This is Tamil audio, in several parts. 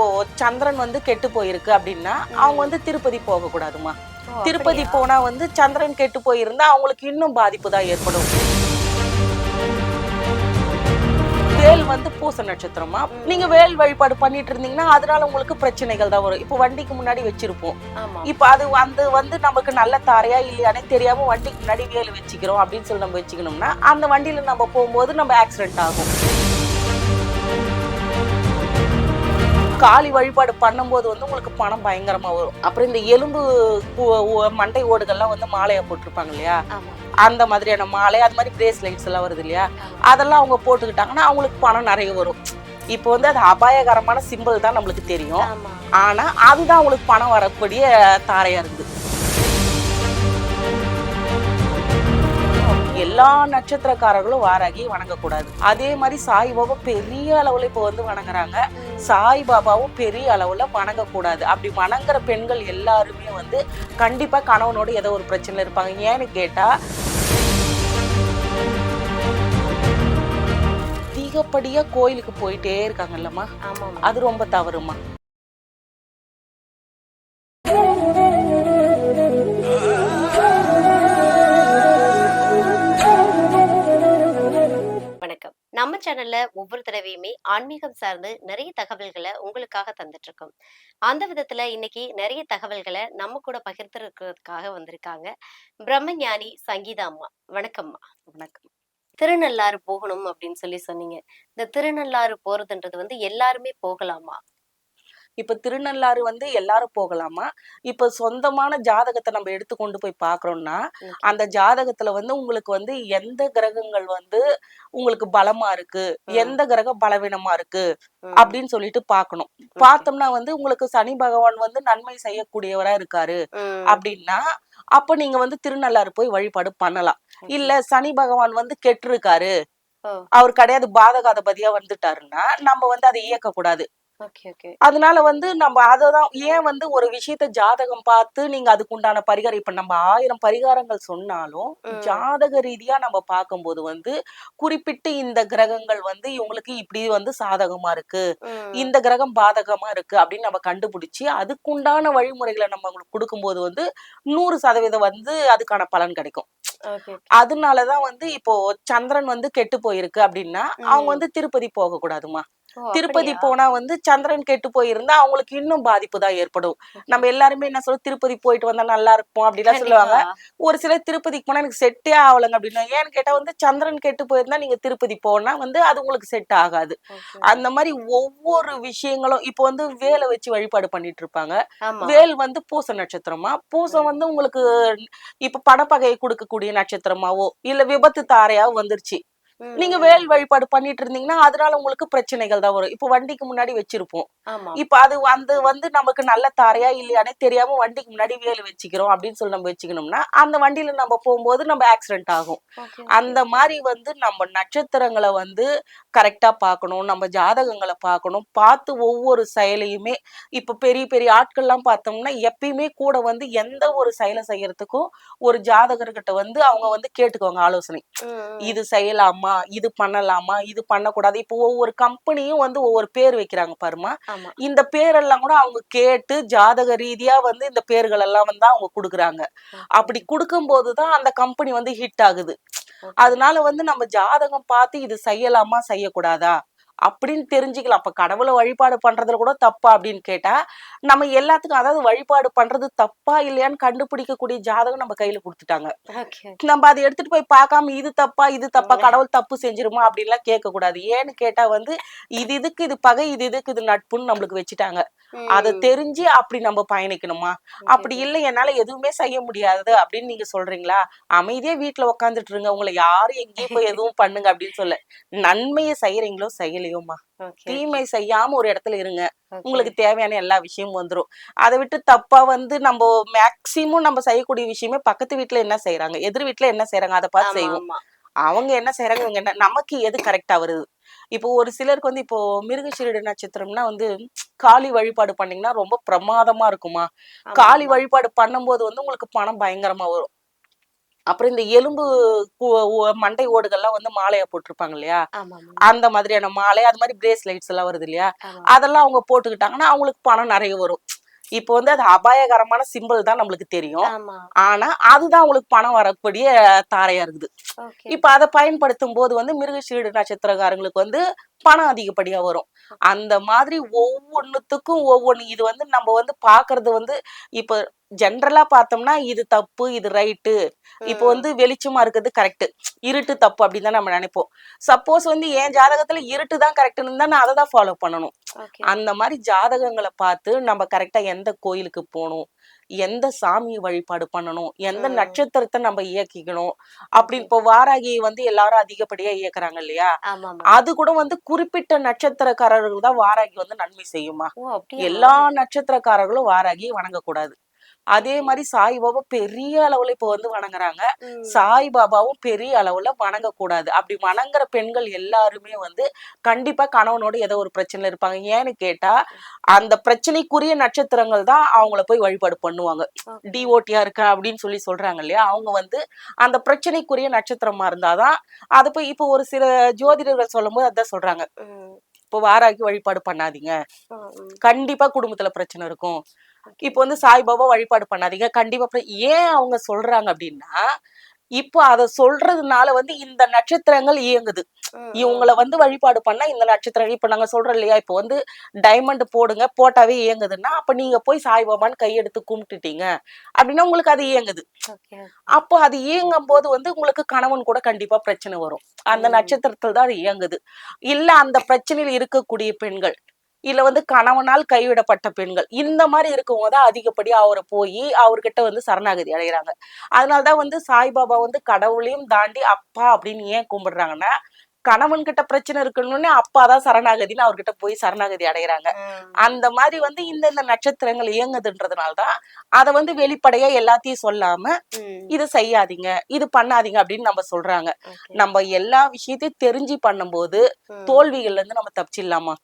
இப்போ சந்திரன் வந்து கெட்டு போயிருக்கு அப்படின்னா அவங்க வந்து திருப்பதி போக கூடாதுமா திருப்பதி போனா வந்து சந்திரன் கெட்டு போயிருந்தா அவங்களுக்கு இன்னும் பாதிப்பு தான் ஏற்படும். வேல் வந்து பூச நட்சத்திரமா? நீங்க வேல் வழிபாடு பண்ணிட்டு இருந்தீங்கன்னா அதனால உங்களுக்கு பிரச்சனைகள் தான் வரும். இப்போ வண்டிக்கு முன்னாடி வச்சிருப்போம். இப்போ அது வந்து வந்து நமக்கு நல்ல தாரையா இல்லையானே தெரியாம வண்டிக்கு முன்னாடி வேல் வச்சுக்கிறோம் அப்படின்னு சொல்லி நம்ம வச்சுக்கணும்னா அந்த வண்டியில நம்ம போகும்போது நம்ம ஆக்சிடென்ட் ஆகும். காளி வழிபாடு பண்ணும்போது வந்து உங்களுக்கு பணம் பயங்கரமா வரும். அப்புறம் இந்த எலும்பு மண்டை ஓடுகள்லாம் வந்து மாலையா போட்டிருப்பாங்க இல்லையா? அந்த மாதிரியான மாலை அது மாதிரி பிரேஸ்லைட்ஸ் எல்லாம் வருது இல்லையா? அதெல்லாம் அவங்க போட்டுக்கிட்டாங்கன்னா அவங்களுக்கு பணம் நிறைய வரும். இப்போ வந்து அது அபாயகரமான சிம்பிள் தான் நம்மளுக்கு தெரியும். ஆமா. ஆனா அதுதான் உங்களுக்கு பணம் வரக்கூடிய தாரையா இருக்குது எல்லா நட்சத்திரக்காரர்களும் வாராகி வணங்கக்கூடாது. அதே மாதிரி சாய்பாபா பெரிய அளவுல இப்போ வந்து வணங்குறாங்க. சாய்பாபாவும் பெரிய அளவுல வணங்கக்கூடாது. அப்படி வணங்குற பெண்கள் எல்லாருமே வந்து கண்டிப்பா கணவனோட ஏதோ ஒரு பிரச்சனை இருப்பாங்க. ஏன்னு கேட்டா அதிகப்படியா கோயிலுக்கு போயிட்டே இருக்காங்கல்லம்மா. அது ரொம்ப தவறுமா நம்ம சேனல்ல ஒவ்வொரு தடவையுமே ஆன்மீகம் சார்ந்து நிறைய தகவல்களை உங்களுக்காக தந்துட்டு இருக்கோம் அந்த விதத்துல இன்னைக்கு நிறைய தகவல்களை நம்ம கூட பகிர்ந்துருக்கிறதுக்காக வந்திருக்காங்க. பிரம்மஞானி சங்கீதா அம்மா. வணக்கம்மா வணக்கம். திருநள்ளாறு போகணும் அப்படின்னு சொல்லி சொன்னீங்க. இந்த திருநள்ளாறு போறதுன்றது வந்து எல்லாருமே போகலாமா? இப்ப திருநள்ளாறு வந்து எல்லாரும் போகலாமா? இப்ப சொந்தமான ஜாதகத்தை நம்ம எடுத்து கொண்டு போய் பாக்குறோம்னா அந்த ஜாதகத்துல வந்து உங்களுக்கு வந்து எந்த கிரகங்கள் வந்து உங்களுக்கு பலமா இருக்கு. எந்த கிரகம் பலவீனமா இருக்கு? அப்படின்னு சொல்லிட்டு பார்க்கணும் பார்த்தோம்னா வந்து உங்களுக்கு சனி பகவான் வந்து நன்மை செய்யக்கூடியவரா இருக்காரு. அப்படின்னா அப்ப நீங்க வந்து திருநள்ளாறு போய் வழிபாடு பண்ணலாம். இல்ல சனி பகவான் வந்து கெட்டிருக்காரு. அவர் கிடையாது பாதகாதபதியா வந்துட்டாருன்னா நம்ம வந்து அதை இயக்க கூடாது அதனால வந்து நம்ம அததான் ஏன் வந்து ஒரு விஷயத்த ஜாதகம் பார்த்து நீங்க அதுக்கு உண்டான பரிகாரம் இப்ப நம்ம ஆயிரம் பரிகாரங்கள் சொன்னாலும். ஜாதக ரீதியா நம்ம பார்க்கும்போது வந்து குறிப்பிட்டு இந்த கிரகங்கள் வந்து இவங்களுக்கு இப்படி வந்து சாதகமா இருக்கு இந்த கிரகம் பாதகமா இருக்கு அப்படின்னு நம்ம கண்டுபிடிச்சு அதுக்குண்டான வழிமுறைகளை நம்ம அவங்களுக்கு கொடுக்கும்போது வந்து நூறு சதவீதம் வந்து அதுக்கான பலன் கிடைக்கும். அதனாலதான் வந்து இப்போ சந்திரன் வந்து கெட்டு போயிருக்கு அப்படின்னா அவங்க. வந்து திருப்பதி போக கூடாதுமா திருப்பதி? போனா வந்து சந்திரன் கெட்டு போயிருந்தா அவங்களுக்கு இன்னும் பாதிப்பு தான் ஏற்படும். நம்ம எல்லாருமே என்ன சொல்ல திருப்பதி போயிட்டு வந்தா நல்லா இருக்கும் அப்படிலாம் சொல்லுவாங்க. ஒரு சிலர் திருப்பதிக்கு போனா எனக்கு செட்டே ஆகலைங்க அப்படின்னா ஏன்னு கேட்டா வந்து சந்திரன் கெட்டு போயிருந்தா நீங்க திருப்பதி போனா வந்து அது உங்களுக்கு செட் ஆகாது. அந்த மாதிரி ஒவ்வொரு விஷயங்களும் இப்போ வந்து வேலை வச்சு வழிபாடு பண்ணிட்டு இருப்பாங்க. வேல் வந்து பூச நட்சத்திரமா? பூசம் வந்து உங்களுக்கு இப்ப பணப்பகையை கொடுக்கக்கூடிய நட்சத்திரமாவோ இல்ல விபத்து தாரையாவோ வந்துருச்சு. நீங்க. வேல் வழிபாடு பண்ணிட்டு இருந்தீங்கன்னா அதனால உங்களுக்கு பிரச்சனைகள் தான் வரும். இப்போ வண்டிக்கு முன்னாடி வச்சிருப்போம். இப்ப அது வந்து வந்து நமக்கு நல்ல தாரையா இல்லையானே தெரியாம வண்டிக்கு முன்னாடி வேல் வச்சுக்கிறோம் அப்படின்னு சொல்லி நம்ம வச்சுக்கணும்னா அந்த வண்டியில நம்ம போகும்போது நம்ம ஆக்சிடென்ட் ஆகும். அந்த மாதிரி வந்து நம்ம நட்சத்திரங்களை வந்து கரெக்டா பார்க்கணும். நம்ம ஜாதகங்களை பார்க்கணும். பார்த்து ஒவ்வொரு செயலையுமே இப்ப பெரிய பெரிய ஆட்கள்லாம் பார்த்தோம்னா எப்பயுமே கூட வந்து எந்த ஒரு செயலை செய்யறதுக்கும் ஒரு ஜாதகர்கிட்ட வந்து அவங்க வந்து கேட்டுக்குவாங்க ஆலோசனை. இது செய்யலாமா? இது பண்ணலாமா? இது பண்ணக்கூடாது. இப்போ ஒவ்வொரு கம்பெனியும் வந்து ஒவ்வொரு பேர் வைக்கிறாங்க பாருமா இந்த பேரெல்லாம் கூட அவங்க கேட்டு ஜாதக ரீதியா வந்து இந்த பேர்கள் எல்லாம் வந்து அவங்க கொடுக்குறாங்க. அப்படி கொடுக்கும்போது தான் அந்த கம்பெனி வந்து ஹிட் ஆகுது. அதனால வந்து நம்ம ஜாதகம் பார்த்து இது செய்யலாமா? செய்யக்கூடாதா? அப்படின்னு தெரிஞ்சுக்கலாம் அப்ப கடவுளை வழிபாடு பண்றதுல கூட தப்பா அப்படின்னு கேட்டா நம்ம எல்லாத்துக்கும் அதாவது வழிபாடு பண்றது தப்பா இல்லையான்னு கண்டுபிடிக்கக்கூடிய ஜாதகம் நம்ம கையில கொடுத்துட்டாங்க. நம்ம அதை எடுத்துட்டு போய் பார்க்காம இது தப்பா இது தப்பா. கடவுள் தப்பு செஞ்சிருமா அப்படின்லாம் கேட்க கூடாது ஏன்னு கேட்டா வந்து இது இதுக்கு இது பகை இது இதுக்கு இது நட்புன்னு நம்மளுக்கு வச்சுட்டாங்க. அதை தெரிஞ்சு அப்படி நம்ம பயணிக்கணுமா? அப்படி. இல்லை என்னால எதுவுமே செய்ய முடியாது அப்படின்னு நீங்க சொல்றீங்களா? அமைதியா வீட்டுல உட்காந்துட்டு இருங்க. உங்களை யாரும் எங்கேயும் போய் எதுவும் பண்ணுங்க அப்படின்னு சொல்ல நன்மையை செய்யறீங்களோ செய்யலையோமா Okay, தீமை செய்யாம ஒரு இடத்துல இருங்க. உங்களுக்கு தேவையான எல்லா விஷயமும் வந்துரும். அதை விட்டு தப்பா வந்து நம்ம மேக்சிமம் நம்ம செய்யக்கூடிய விஷயமே பக்கத்து வீட்டுல என்ன செய்யறாங்க எதிர் வீட்டுல என்ன செய்யறாங்க அதை பார்த்து செய்வோம். அவங்க என்ன செய்யறாங்க இவங்க என்ன நமக்கு எது கரெக்டா வருது? இப்போ ஒரு சிலருக்கு வந்து இப்போ மிருகசீரிட நட்சத்திரம்னா வந்து காளி வழிபாடு பண்ணீங்கன்னா ரொம்ப பிரமாதமா இருக்குமா? காளி. வழிபாடு பண்ணும்போது வந்து உங்களுக்கு பணம் பயங்கரமா வரும். அப்புறம் இந்த எலும்பு மண்டை ஓடுகள்லாம் வந்து மாலையா போட்டிருப்பாங்க இல்லையா? அந்த மாதிரியான மாலை அது மாதிரி பிரேஸ்லைட்ஸ் எல்லாம் வருது இல்லையா? அதெல்லாம் அவங்க போட்டுக்கிட்டாங்கன்னா அவங்களுக்கு பணம் நிறைய வரும். இப்போ வந்து அது அபாயகரமான சிம்பிள் தான் நம்மளுக்கு தெரியும். ஆனா அதுதான் அவங்களுக்கு பணம் வரக்கூடிய தாரையா இருக்குது. இப்ப அதை பயன்படுத்தும் போது வந்து மிருகசீடு நட்சத்திரக்காரங்களுக்கு வந்து பணம் அதிகப்படியா வரும். அந்த மாதிரி ஒவ்வொன்னுத்துக்கும் ஒவ்வொன்னு. இது வந்து நம்ம வந்து பாக்குறது வந்து இப்ப ஜென்ரலா பார்த்தோம்னா இது தப்பு இது ரைட்டு. இப்போ வந்து வெளிச்சமா இருக்கிறது கரெக்ட் இருட்டு தப்பு அப்படின்னு தான் நம்ம நினைப்போம். சப்போஸ் வந்து என் ஜாதகத்துல இருட்டு தான் கரெக்ட்னு தான் நான் அதை தான் ஃபாலோ பண்ணணும். அந்த மாதிரி ஜாதகங்களை பார்த்து நம்ம கரெக்டா எந்த கோயிலுக்கு போகணும் எந்த சாமி வழிபாடு பண்ணணும்? எந்த. நட்சத்திரத்தை நம்ம இயக்கிக்கணும்? அப்படி இப்போ வாராகி வந்து எல்லாரும் அதிகப்படியா இயக்குறாங்க இல்லையா? அது கூட வந்து குறிப்பிட்ட நட்சத்திரக்காரர்கள் தான் வாராகி வந்து நன்மை செய்யுமா? எல்லா நட்சத்திரக்காரர்களும் வாராகி வணங்கக்கூடாது. அதே மாதிரி சாய்பாபா பெரிய அளவுல இப்போ வந்து வணங்குறாங்க. சாய்பாபாவும் பெரிய அளவுல வணங்கக்கூடாது அப்படி வணங்குற பெண்கள் எல்லாருமே வந்து கண்டிப்பா கணவனோட ஏதோ ஒரு பிரச்சனையில இருப்பாங்க ஏன்னு கேட்டா அந்த பிரச்சனைக்குரிய நட்சத்திரங்கள் தான் அவங்கள போய் வழிபாடு பண்ணுவாங்க. டிஓடியா இருக்க அப்படின்னு சொல்லி சொல்றாங்க இல்லையா அவங்க வந்து அந்த பிரச்சனைக்குரிய நட்சத்திரமா இருந்தாதான் அது போய் இப்போ ஒரு சில ஜோதிடர்கள் சொல்லும்போது அதான் சொல்றாங்க. இப்போ வாராகி வழிபாடு பண்ணாதீங்க. கண்டிப்பா குடும்பத்துல பிரச்சனை இருக்கும். இப்போ வந்து சாய்பாபா வழிபாடு பண்ணாதீங்க கண்டிப்பா ஏன் அவங்க சொல்றாங்க அப்படின்னா இப்போ அத சொல்றதுனால வந்து இந்த நட்சத்திரங்கள் இயங்குது இவங்கள வந்து வழிபாடு பண்ணா இந்த நட்சத்திரம் இப்ப நாங்க சொல்றோம் இல்லையா இப்போ வந்து டைமண்ட் போடுங்க போட்டாவே இயங்குதுன்னா அப்ப நீங்க போய் சாய்பாபான்னு கையெடுத்து கும்பிட்டுட்டீங்க அப்படின்னா உங்களுக்கு அது இயங்குது. அப்போ அது இயங்கும் போது வந்து உங்களுக்கு கணவன் கூட கண்டிப்பா பிரச்சனை வரும். அந்த. நட்சத்திரத்தில் தான் அது இயங்குது. இல்ல அந்த பிரச்சனையில் இருக்கக்கூடிய பெண்கள் இல்ல வந்து கணவனால் கைவிடப்பட்ட பெண்கள் இந்த மாதிரி இருக்கவங்க தான் அதிகப்படியா அவரை போய் அவர்கிட்ட வந்து சரணாகதி அடைகிறாங்க அதனாலதான் வந்து சாய்பாபா வந்து கடவுளையும் தாண்டி அப்பா அப்படின்னு ஏன் கும்பிடுறாங்கன்னா கணவன் கிட்ட பிரச்சனை இருக்கணும்னு அப்பா தான் சரணாகதின்னு அவர்கிட்ட போய் சரணாகதி அடைகிறாங்க. அந்த மாதிரி வந்து இந்த இந்த நட்சத்திரங்கள் இயங்குதுன்றதுனால தான் அதை வந்து வெளிப்படையா எல்லாத்தையும் சொல்லாம. இது செய்யாதீங்க இது பண்ணாதீங்க அப்படின்னு நம்ம சொல்றாங்க நம்ம எல்லா விஷயத்தையும் தெரிஞ்சு பண்ணும்போது. தோல்விகள்ல இருந்து நம்ம தப்பிச்சிடலாமா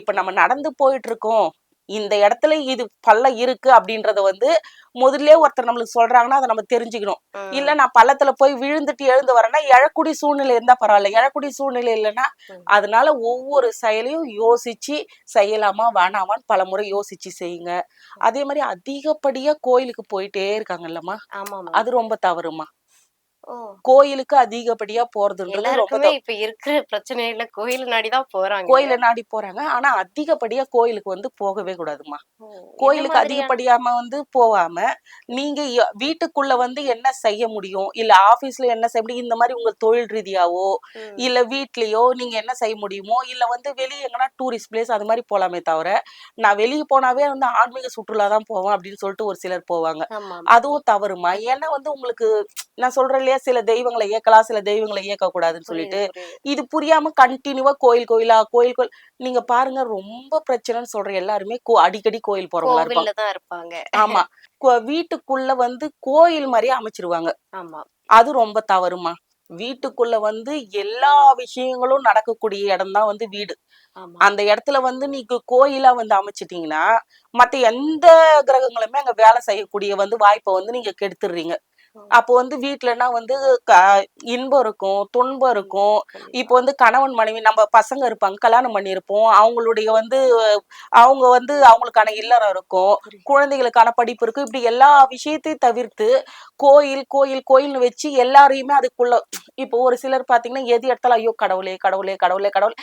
இப்ப நம்ம நடந்து போயிட்டு இருக்கோம் இந்த இடத்துல இது பள்ளம் இருக்கு அப்படின்றத வந்து முதல்ல ஒருத்தர் நம்மளுக்கு சொல்றாங்கன்னா அதை நம்ம தெரிஞ்சுக்கணும். இல்ல நான் பள்ளத்துல போய் விழுந்துட்டு எழுந்து வரேன்னா எழக்கூடிய சூழ்நிலை இருந்தா பரவாயில்ல. எழக்கூடிய சூழ்நிலை இல்லைன்னா. அதனால ஒவ்வொரு செயலையும் யோசிச்சு செய்யலாமா வேணாமான்னு பல முறை யோசிச்சு செய்யுங்க. அதே மாதிரி அதிகப்படியா கோயிலுக்கு போயிட்டே இருக்காங்கல்லம்மா. அது ரொம்ப தவறுமா கோயிலுக்கு அதிகப்படியா போறதுன்றது ரொம்ப இப்ப இருக்கிற பிரச்சனையில கோயில் நாடிதான் போறாங்க. கோயில நாடி போறாங்க. ஆனா அதிகப்படியா கோயிலுக்கு வந்து போகவே கூடாதுமா கோயிலுக்கு அதிகப்படியாம வந்து போகாம நீங்க வீட்டுக்குள்ள வந்து என்ன செய்ய முடியும்? இல்ல ஆபீஸ்ல என்ன செய்ய முடியும்? இந்த மாதிரி உங்க தொழில் ரீதியாவோ. இல்ல வீட்லயோ நீங்க என்ன செய்ய முடியுமோ இல்ல வந்து வெளியே எங்கன்னா டூரிஸ்ட் பிளேஸ் அது மாதிரி போலாமே தவிர நான் வெளியே போனாவே வந்து ஆன்மீக சுற்றுலா தான் போவேன் அப்படின்னு சொல்லிட்டு ஒரு சிலர் போவாங்க. அதுவும் தவறுமா ஏன்னா வந்து உங்களுக்கு நான் சொல்றேன் இல்லையா? சில தெய்வங்களை இயக்கலாம் சில தெய்வங்களை இயக்க கூடாதுன்னு சொல்லிட்டு. இது புரியாம கண்டினியூவா கோயில் கோயிலா கோயில் கோயில். நீங்க பாருங்க ரொம்ப பிரச்சனைன்னு சொல்ற எல்லாருமே அடிக்கடி கோயில் போறவங்களா இருப்பாங்க. ஆமா. வீட்டுக்குள்ள வந்து கோயில் மாதிரியே அமைச்சிருவாங்க. ஆமா. அது ரொம்ப தவறுமா வீட்டுக்குள்ள வந்து எல்லா விஷயங்களும் நடக்கக்கூடிய இடம் தான் வந்து வீடு. அந்த இடத்துல வந்து நீங்க கோயிலா வந்து அமைச்சிட்டீங்கன்னா மத்த எந்த கிரகங்களுமே அங்க வேலை செய்யக்கூடிய வந்து வாய்ப்பை வந்து நீங்க கெடுத்துடுறீங்க. அப்போ வந்து வீட்டுலன்னா வந்து இன்பம் இருக்கும் துன்பம் இருக்கும். இப்போ வந்து கணவன் மனைவி நம்ம பசங்க இருப்பாங்க கல்யாணம் பண்ணியிருப்போம். அவங்களுடைய வந்து அவங்க வந்து அவங்களுக்கான இல்லறம் இருக்கும். குழந்தைகளுக்கான படிப்பு இருக்கும். இப்படி எல்லா விஷயத்தையும் தவிர்த்து கோயில் கோயில் கோயில்னு வச்சு எல்லாரையுமே அதுக்குள்ள இப்போ ஒரு சிலர் பாத்தீங்கன்னா எது இடத்துல ஐயோ கடவுளே கடவுளே கடவுளே கடவுள்.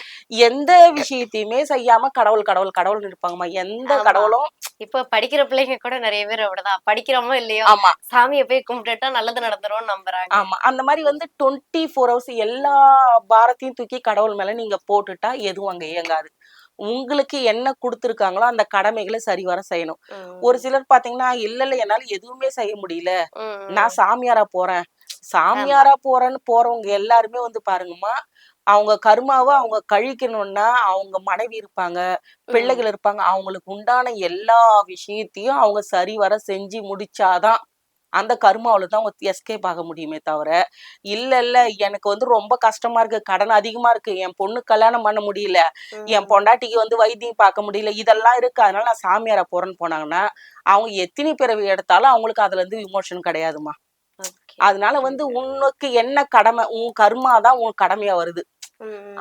எந்த விஷயத்தையுமே செய்யாம கடவுள் கடவுள் கடவுள்னு இருப்பாங்கம்மா. எந்த. கடவுளும் இப்ப படிக்கிற பிள்ளைங்க கூட நிறைய பேர் அப்படிதான். படிக்கிறோமோ இல்லையோ ஆமா. சாமியை போய் கும்பிட்டுட்டா நல்லது நடந்துரும் நம்புறாங்க. ஆமா. அந்த மாதிரி வந்து டுவெண்ட்டி ஃபோர் ஹவர்ஸ் எல்லா பாரத்தையும் தூக்கி கடவுள் மேல நீங்க போட்டுட்டா எதுவும் அங்க இயங்காது. உங்களுக்கு என்ன கொடுத்துருக்காங்களோ அந்த கடமைகளை சரிவர செய்யணும். ஒரு சிலர் பாத்தீங்கன்னா இல்ல இல்ல என்னால எதுவுமே செய்ய முடியல. நான் சாமியாரா போறேன். சாமியாரா போறேன்னு போறவங்க எல்லாருமே வந்து பாருங்கம்மா அவங்க கர்மாவை அவங்க கழிக்கணும்னா அவங்க மனைவி இருப்பாங்க பிள்ளைகள் இருப்பாங்க. அவங்களுக்கு உண்டான எல்லா விஷயத்தையும் அவங்க சரிவர செஞ்சு முடிச்சாதான் அந்த கர்மாவில தான் எஸ்கேப் ஆக முடியுமே தவிர இல்ல இல்ல எனக்கு வந்து ரொம்ப கஷ்டமா இருக்கு. கடன் அதிகமா இருக்கு. என் பொண்ணு கல்யாணம் பண்ண முடியல. என் பொண்டாட்டிக்கு வந்து வைத்தியம் பார்க்க முடியல. இதெல்லாம் இருக்கு. அதனால நான் சாமியாரா போறேன்னு போனாங்கன்னா அவங்க எத்தனை பிறவி எடுத்தாலும் அவங்களுக்கு அதுல இருந்து விமோஷன் கிடையாதுமா அதனால வந்து உனக்கு என்ன கடமை உன் கர்மா தான் உன் கடமையா வருது.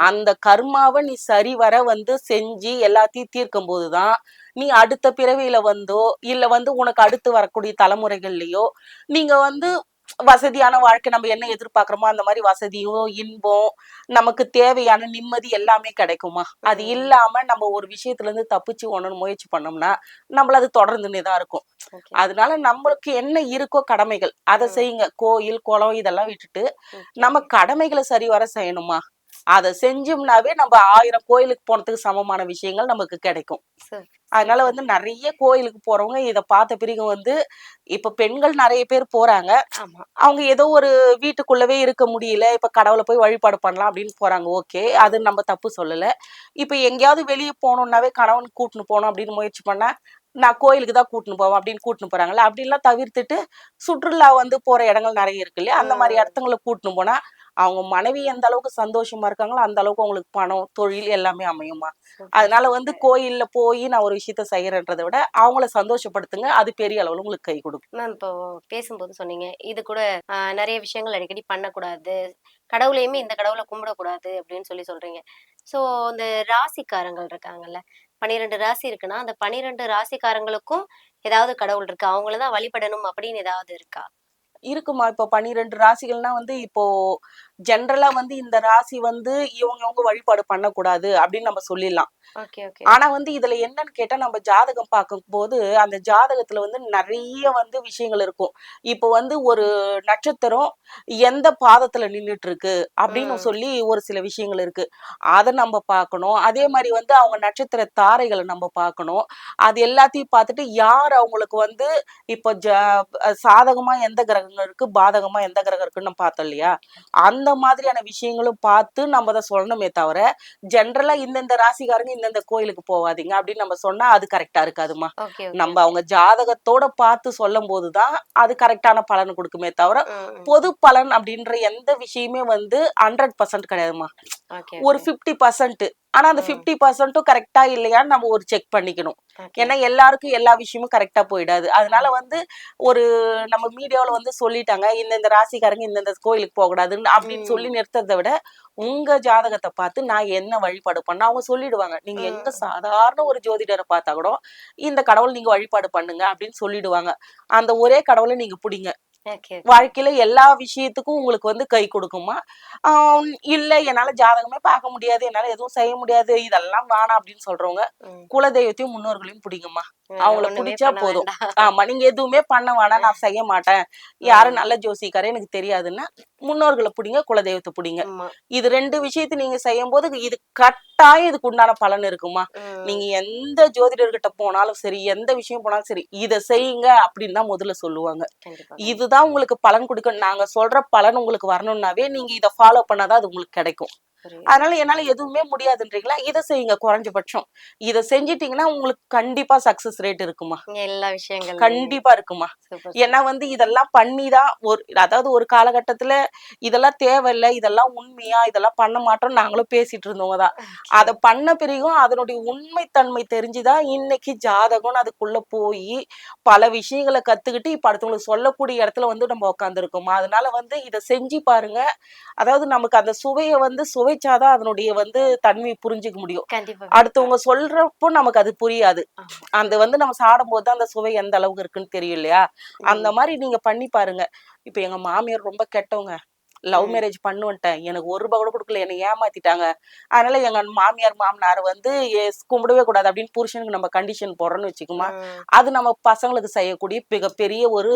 அந்த கர்மாவை நீ சரிவர வந்து செஞ்சு எல்லாத்தையும் தீர்க்கும் போதுதான் நீ அடுத்த பிறவியில வந்தோ இல்ல வந்து உனக்கு அடுத்து வரக்கூடிய தலைமுறைகள்லயோ நீங்க வந்து வசதியான வாழ்க்கை நம்ம என்ன எதிர்பார்க்கிறோமோ அந்த மாதிரி வசதியும் இன்பம் நமக்கு தேவையான நிம்மதி எல்லாமே கிடைக்குமா அது. இல்லாம நம்ம ஒரு விஷயத்துல இருந்து தப்பிச்சு ஒண்ணு முயற்சி பண்ணோம்னா நம்மள அது தொடர்ந்துன்னே தான் இருக்கும் அதனால நம்மளுக்கு என்ன இருக்கோ கடமைகள் அதை. செய்யுங்க கோயில் குளம் இதெல்லாம் விட்டுட்டு. நம்ம கடமைகளை சரிவர செய்யணுமா அதை செஞ்சோம்னாவே நம்ம ஆயிரம் கோயிலுக்கு போனதுக்கு சமமான விஷயங்கள் நமக்கு கிடைக்கும். அதனால. வந்து நிறைய கோயிலுக்கு போறவங்க இதை பார்த்த பிறகு வந்து இப்ப பெண்கள் நிறைய பேர் போறாங்க. அவங்க ஏதோ ஒரு வீட்டுக்குள்ளவே இருக்க முடியல. இப்ப கடவுளை போய் வழிபாடு பண்ணலாம் அப்படின்னு போறாங்க. ஓகே. அது நம்ம தப்பு சொல்லல. இப்ப எங்கேயாவது வெளியே போகணும்னாவே கணவன் கூட்டின்னு போகணும் அப்படின்னு முயற்சி பண்ணா நான் கோயிலுக்கு தான் கூட்டின்னு போவேன் அப்படின்னு கூட்டின்னு போறாங்கல்ல. அப்படின்லாம் தவிர்த்துட்டு சுற்றுலா வந்து போற இடங்கள் நிறைய இருக்கு இல்லையா? அந்த மாதிரி. இடத்துங்களை கூட்டின்னு போனா அவங்க மனைவி எந்த அளவுக்கு சந்தோஷமா இருக்காங்களோ அந்த அளவுக்கு அவங்களுக்கு பணம் தொழில் எல்லாமே அமையுமா? அதனால வந்து. கோயில்ல போய் நான் ஒரு விஷயத்த செய்யறேன்றதை விட அவங்கள சந்தோஷப்படுத்துங்க. அது பெரிய அளவுல உங்களுக்கு கை கொடுக்கும். மேம் இப்போ பேசும்போது சொன்னீங்க. இது கூட நிறைய விஷயங்கள் அடிக்கடி பண்ணக்கூடாது. கடவுளையுமே இந்த கடவுளை கும்பிடக்கூடாது அப்படின்னு சொல்லி சொல்றீங்க. சோ இந்த ராசிக்காரங்கள் இருக்காங்கல்ல பன்னிரெண்டு ராசி இருக்குன்னா அந்த பன்னிரெண்டு ராசிக்காரங்களுக்கும் ஏதாவது கடவுள் இருக்கு? அவங்கள தான் வழிபடணும் அப்படின்னு ஏதாவது இருக்கா? இருக்குமா? இப்போ பன்னிரெண்டு ராசிகள்னா வந்து இப்போ ஜென்ரலா வந்து இந்த ராசி வந்து இவங்கவங்க வழிபாடு பண்ணக்கூடாது அப்படின்னு நம்ம சொல்லிடலாம். ஆனா வந்து இதுல என்னன்னு கேட்டா நம்ம ஜாதகம் பார்க்கும்போது அந்த ஜாதகத்துல வந்து நிறைய வந்து விஷயங்கள் இருக்கும். இப்போ வந்து ஒரு நட்சத்திரம் எந்த பாதத்துல நின்னுட்டு இருக்கு அப்படின்னு. சொல்லி ஒரு சில விஷயங்கள் இருக்கு. அதை நம்ம பார்க்கணும். அதே மாதிரி வந்து அவங்க நட்சத்திர தாரைகளை நம்ம பார்க்கணும். அது எல்லாத்தையும் பார்த்துட்டு யார் அவங்களுக்கு வந்து இப்போ ஜ சாதகமா எந்த கிரகங்கள் இருக்கு பாதகமா எந்த கிரகம் இருக்குன்னு பார்த்தோம் இல்லையா? அந்த மாதிரியான விஷயங்களும் பார்த்து நம்ம அதை சொல்லணுமே தவிர ஜென்ரலா இந்தந்த ராசிக்காரங்க இந்தந்த கோயிலுக்கு போவாதீங்க அப்படின்னு நம்ம சொன்னா அது கரெக்டா இருக்காதுமா நம்ம அவங்க ஜாதகத்தோட பார்த்து சொல்லும் போதுதான் அது கரெக்டான பலன் கொடுக்குமே தவிர பொது பலன் அப்படின்ற எந்த விஷயமே வந்து ஹண்ட்ரட் பர்சன்ட் கிடையாதுமா ஒரு ஃபிஃப்டி பர்சன்ட் ஆனா அந்த ம். ஃபிஃப்டி பர்சன்ட்டும் கரெக்டா இல்லையான்னு நம்ம ஒரு செக் பண்ணிக்கணும். ஏன்னா எல்லாருக்கும் எல்லா விஷயமும் கரெக்டா போயிடாது. அதனால வந்து ஒரு நம்ம மீடியாவுல வந்து சொல்லிட்டாங்க இந்த இந்த ராசிக்காரங்க இந்த இந்த கோயிலுக்கு போக கூடாதுன்னு அப்படின்னு. சொல்லி நிறுத்ததை விட உங்க ஜாதகத்தை பார்த்து நான் என்ன வழிபாடு பண்ண அவங்க சொல்லிடுவாங்க. நீங்க எங்க. சாதாரண ஒரு ஜோதிடரை பார்த்தா கூட இந்த கடவுள் நீங்க வழிபாடு பண்ணுங்க அப்படின்னு சொல்லிடுவாங்க. அந்த ஒரே கடவுளை நீங்க பிடிங்க. வாழ்க்கையில எல்லா விஷயத்துக்கும் உங்களுக்கு வந்து கை கொடுக்குமா? இல்ல. என்னால ஜாதகமே பார்க்க முடியாது. என்னால எதுவும் செய்ய முடியாது. இதெல்லாம் வேணாம் அப்படின்னு சொல்றவங்க குலதெய்வத்தையும் முன்னோர்களையும் பிடிங்கம்மா அவங்கள பிடிச்சா போதும். ஆமா நீங்க எதுவுமே பண்ண வேணாம். நான் செய்ய மாட்டேன். யாரு ம். நல்ல ஜோசிக்காரே எனக்கு தெரியாதுன்னா முன்னோர்களை பிடிங்க குலதெய்வத்தை பிடிங்க. இது ரெண்டு விஷயத்தை நீங்க செய்யும் போது இது கட்டாயம் இதுக்கு உண்டான பலன் இருக்குமா? நீங்க எந்த ஜோதிடர்கிட்ட போனாலும் சரி எந்த விஷயம் போனாலும் சரி இத செய்யுங்க அப்படின்னு தான் முதல்ல சொல்லுவாங்க. தான் உங்களுக்கு பலன் கொடுக்கும் நாங்க சொல்ற பலன் உங்களுக்கு வரணும்னாவே நீங்க இத ஃபாலோ பண்ணாதான் அது உங்களுக்கு கிடைக்கும். அதனால என்னால எதுவுமே முடியாதுன்றீங்களா? இதை செய்யுங்க குறைஞ்சபட்சம். இதை செஞ்சிட்டீங்கன்னா உங்களுக்கு கண்டிப்பா சக்சஸ் ரேட் இருக்குமா? எல்லா விஷயங்கள் கண்டிப்பா இருக்குமா? ஏன்னா வந்து இதெல்லாம் பண்ணிதான் ஒரு அதாவது ஒரு காலகட்டத்துல இதெல்லாம் தேவையில்லை இதெல்லாம் உண்மையா இதெல்லாம் பண்ண மாட்டோம் நாங்களும் பேசிட்டு இருந்தவங்க தான். அதை பண்ண பிறகும் அதனுடைய உண்மைத்தன்மை தெரிஞ்சுதான் இன்னைக்கு ஜாதகம்னு அதுக்குள்ள போய் பல விஷயங்களை கத்துக்கிட்டு இப்ப அடுத்தவங்களுக்கு சொல்லக்கூடிய இடத்துல வந்து நம்ம உட்காந்துருக்கோமா அதனால வந்து இதை செஞ்சு பாருங்க. அதாவது நமக்கு அந்த சுவையை வந்து சுவைச்சாதான் அதனுடைய வந்து தன்மை புரிஞ்சுக்க முடியும். அடுத்தவங்க சொல்றப்போ நமக்கு அது புரியாது. அந்த வந்து நம்ம சாப்பிடும்போது தான் அந்த சுவை எந்த அளவுக்கு இருக்குன்னு தெரியும் இல்லையா? அந்த மாதிரி நீங்க பண்ணி பாருங்க. இப்ப எங்க மாமியார் ரொம்ப கெட்டவங்க. லவ். மேரேஜ் பண்ணுவேன்ட்டேன் எனக்கு ஒரு ரூபாய் கூட கொடுக்கல. என்னை ஏமாத்திட்டாங்க. அதனால எங்க மாமியார் மாமனார் வந்து கும்பிடவே கூடாது அப்படின்னு புருஷனுக்கு நம்ம கண்டிஷன் போடுறோம்னு வச்சுக்குமா. அது நம்ம பசங்களுக்கு செய்யக்கூடிய மிகப்பெரிய ஒரு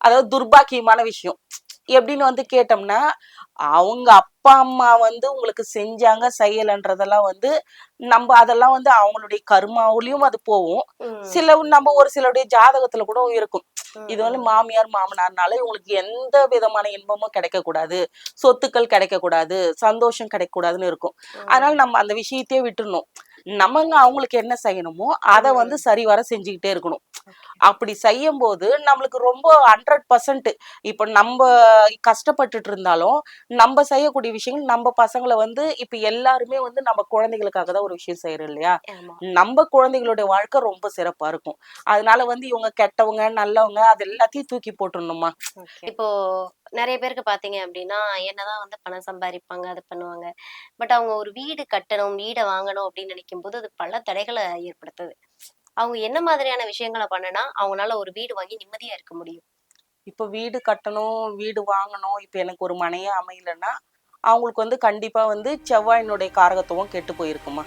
அதாவது துர்பாக்கியமான விஷயம். எப்படின்னு வந்து கேட்டோம்னா அவங்க அப்பா அம்மா வந்து உங்களுக்கு செஞ்சாங்க செய்யலைன்றதெல்லாம் வந்து நம்ம அதெல்லாம் வந்து அவங்களுடைய கர்மாவுலயும் அது போகும். சில நம்ம ஒரு சிலருடைய ஜாதகத்துல கூட இருக்கும். இது வந்து மாமியார் மாமனார்னால இவங்களுக்கு எந்த விதமான இன்பமும் கிடைக்க கூடாது சொத்துக்கள் கிடைக்க கூடாது சந்தோஷம் கிடைக்க கூடாதுன்னு இருக்கும். அதனால நம்ம அந்த விஷயத்தையே விட்டுறணும் நம்மங்க அவங்களுக்கு என்ன செய்யணுமோ அதை. வந்து சரிவர செஞ்சுக்கிட்டே இருக்கணும் அப்படி செய்யும் போது நம்மளுக்கு ரொம்ப ஹண்ட்ரட் பர்சன்ட் இப்ப நம்ம கஷ்டப்பட்டுட்டு இருந்தாலும் நம்ம செய்யக்கூடிய விஷயங்கள் நம்ம பசங்களை வந்து இப்ப எல்லாருமே வந்து நம்ம குழந்தைகளுக்காக தான் ஒரு விஷயம் செய்யறோம் இல்லையா? நம்ம குழந்தைகளுடைய வாழ்க்கை ரொம்ப சிறப்பா இருக்கும். அதனால வந்து இவங்க கெட்டவங்க நல்லவங்க அது எல்லாத்தையும் தூக்கி போட்டுடணுமா. இப்போ நிறைய பேருக்கு பாத்தீங்க அப்படின்னா என்னதான் வந்து பணம் சம்பாதிப்பாங்க அது பண்ணுவாங்க. பட் அவங்க ஒரு வீடு கட்டணும் வீடை வாங்கணும் அப்படின்னு நினைக்கும் போது அது பல தடைகளை ஏற்படுத்துது. அவங்க என்ன மாதிரியான விஷயங்களை பண்ணனா அவங்களால ஒரு வீடு வாங்கி நிம்மதியா இருக்க முடியும். இப்ப வீடு கட்டணும் வீடு வாங்கணும் இப்ப எனக்கு ஒரு மனையே அமையலன்னா அவங்களுக்கு வந்து கண்டிப்பா வந்து செவ்வாயினுடைய காரகத்துவம் கெட்டு போயிருக்குமா?